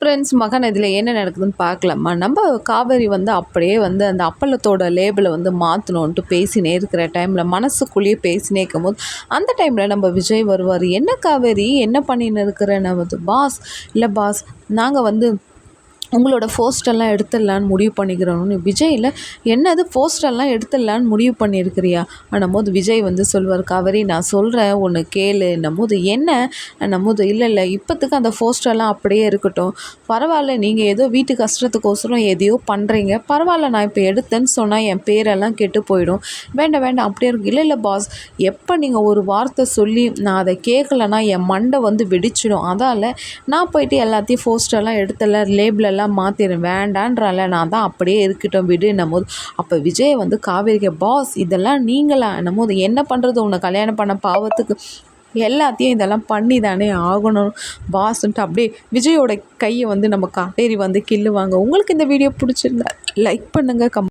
Friends மகன் இதில் என்ன நடக்குதுன்னு பார்க்கலாமா? நம்ம காவேரி வந்து அப்படியே வந்து அந்த அப்பளத்தோட லேபிளை வந்து மாற்றணுன்ட்டு பேசினே இருக்கிற டைமில் மனசுக்குள்ளேயே பேசினே இருக்கும்போது அந்த டைமில் நம்ம விஜய் வருவார். என்ன காவேரி? என்ன பண்ணின்னு இருக்கிற நம்ம பாஸ் இல்லை பாஸ் நாங்கள் வந்து உங்களோட போஸ்டெல்லாம் எடுத்துடலான்னு முடிவு பண்ணிக்கிறோன்னு விஜயில் என்னது போஸ்டெல்லாம் எடுத்துடலான்னு முடிவு பண்ணியிருக்கிறியா? அன்னும் விஜய் வந்து சொல்வார் கவரி நான் சொல்கிறேன் ஒன்று கேளு. போது என்ன? போது இல்லை இல்லை இப்போத்துக்கு அந்த போஸ்டெல்லாம் அப்படியே இருக்கட்டும். பரவாயில்ல நீங்கள் ஏதோ வீட்டு கஷ்டத்துக்கோசரம் எதையோ பண்ணுறீங்க பரவாயில்ல நான் இப்போ எடுத்தேன்னு சொன்னால் என் பேரெல்லாம் கெட்டு போயிடும். வேண்டாம் வேண்டாம் அப்படியே இருக்கு. இல்லை இல்லை பாஸ் எப்போ நீங்கள் ஒரு வார்த்தை சொல்லி நான் அதை கேட்கலன்னா என் மண்டை வந்து வெடிச்சிடும். அதால் நான் போயிட்டு எல்லாத்தையும் போஸ்டெல்லாம் எடுத்தல லேபிளெல்லாம் எல்லாம் மாற்றிடுறேன் வேண்டான்றால நான் தான் அப்படியே இருக்கட்டும் விடுன்னும் போது அப்போ விஜய் வந்து காவேரிக்கு பாஸ் இதெல்லாம் நீங்களா? என்னும் போது என்ன பண்ணுறது உன்னை கல்யாணம் பண்ண பாவத்துக்கு எல்லாத்தையும் இதெல்லாம் பண்ணி தானே ஆகணும். பாஸ்ன்ட்டு அப்படியே விஜயோட கையை வந்து நம்ம காவேரி வந்து கிள்ளுவாங்க. உங்களுக்கு இந்த வீடியோ பிடிச்சிருந்தா லைக் பண்ணுங்கள் கம்